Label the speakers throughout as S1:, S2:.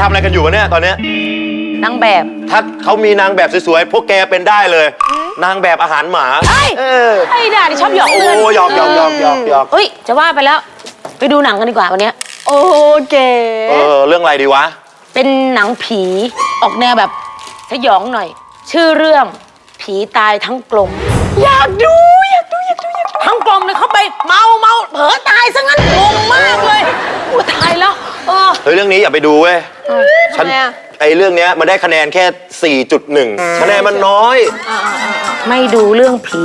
S1: ทำอะไรกันอยู่วะเนี่ยตอนเนี้ย
S2: นางแบบ
S1: ถ้าเขามีนางแบบสวยๆ พวกแกเป็นได้เลย นางแบบอาหารหมา
S2: เอ้ย
S1: เออ
S2: ไอ้ด่าที่ชอบหยอก
S1: โอ้
S2: เพื่อน
S1: หยอกหยอกหยอกหยอกหยอก
S2: เฮ้ย จะว่าไปแล้ว ไปดูหนังกันดีกว่าวันเนี้ย
S3: โอเค
S1: เออ เรื่องอะไรดีวะ
S2: เป็นหนังผีออกแนวแบบสยองหน่อย ชื่อเรื่องผีตายทั้งกลม อยากดู อยากดู อยากดู อยากดู ทั้งกลมเนี่ยเขาไปเมาเมาเผลอตายซะงั้นงงมากเลยอู้ตายแล้ว เออ
S1: เฮ้ยเรื่องนี้อย่าไปดูเว้ยฉัน
S3: ทำไมอะ
S1: ไอเรื่องเนี้ยมันได้คะแนนแค่ 4.1 คะแนนมันน้อย
S2: ไม่ดูเรื่องผี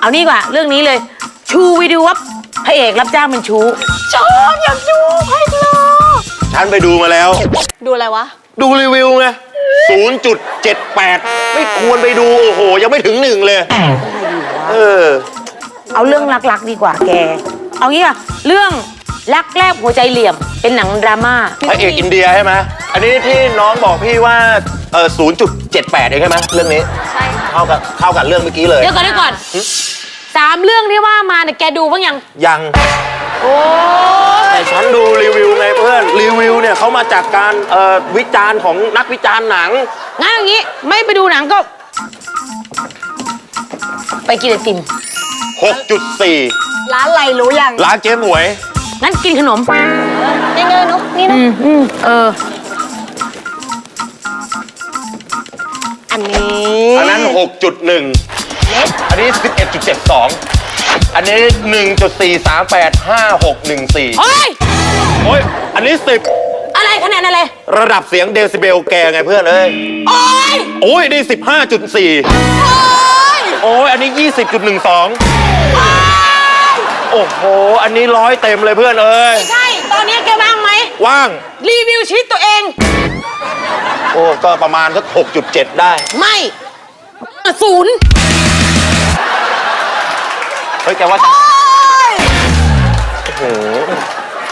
S2: เอานี่ดีกว่าเรื่องนี้เลย ชูวิดีโอว่าพระเอกรับจ้างเป็นชู้ชอบอยากดูใครกลัว
S1: ฉันไปดูมาแล้ว
S3: ดูอะไรวะ
S1: ดูรีวิวไง0.78 ไม่ควรไปดูโอ้โห ยังไม่ถึงหนึ่งเลย เออ
S2: เอาเรื่องรักๆดีกว่าแก เอางี้ค่ะเรื่อง รักแรกหัวใจเหลี่ยม เป็นหนังดราม่า
S1: พระเอกอินเดียใช่ไหมอันนี้ที่น้องบอกพี่ว่าเออ0.78เองใช่ไหมเรื่องนี้
S3: ใช่
S1: เท่ากับเท่ากับเรื่องเมื่อกี้เลย
S2: เดี๋ยวก่อนเดี๋ยวก่อนสามเรื่องที่ว่ามาเนี่ยแกดูบ้างยัง
S1: ยัง
S2: โอ้
S1: แต่ฉันดูรีวิวไงเพื่อนรีวิวเนี่ยเขามาจากการเอ่อวิจารณ์ของนักวิจารณ์หนัง
S2: งั้นอย่างนี้ไม่ไปดูหนังก็ ไปกินไอติม
S1: 6.4
S3: ร้านอะไรรู้ยัง
S1: ร้านเจ๊หมวย
S2: งั้นกินขนม
S3: นี่เนยนุ๊กนี่นะ
S2: อืมอืมเออ
S3: อันนี้
S1: อันนั้น 6.1 อันนี้ 11.72 อันนี้ 1.4385614
S2: โอ้ย
S1: โอ้ย อันนี้
S2: อะไรคะแนนอะไร
S1: 10 ระดับเสียงเดซิเบลแกไงเพื่อนเอ้ย
S2: โอ้ย
S1: โอ้ยนี่ 15.4 โอ้ยอันนี้ 20.12 โอ้ โห อันนี้ร้อยเต็มเลยเพื่อนเอ้ย
S2: ใช่ ตอนนี้แกว่างไหม
S1: ว่าง
S2: รีวิวชีวิตตัวเอง
S1: โอ้ ก็ประมาณสัก6.7 ได้
S2: ไม่ศูนย์
S1: เฮ้ยแกว่าโอ้โห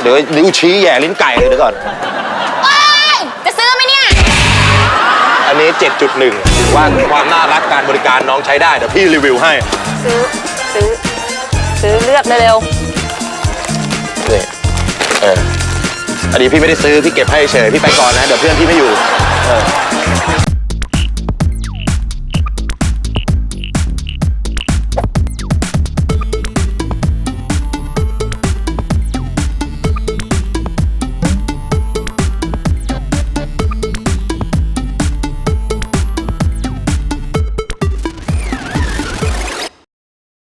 S1: เดี๋ยวนิ้วชี้แหย่ลิ้นไก่เลยเดี๋ยวก่อน
S3: จะซื้อไหมเนี่ย
S1: อันนี้ 7.1ถือว่าความน่ารักการบริการน้องใช้ได้ เดี๋ยวพี่รีวิวให้
S3: ซื้อ ซื้อ ซื้อเลือกเร็ว
S1: นี่เอออันนี้พี่ไม่ได้ซื้อพี่เก็บให้เฉยพี่ไปก่อนนะเดี๋ยวเพื่อนพี่ไม่อยู่เออ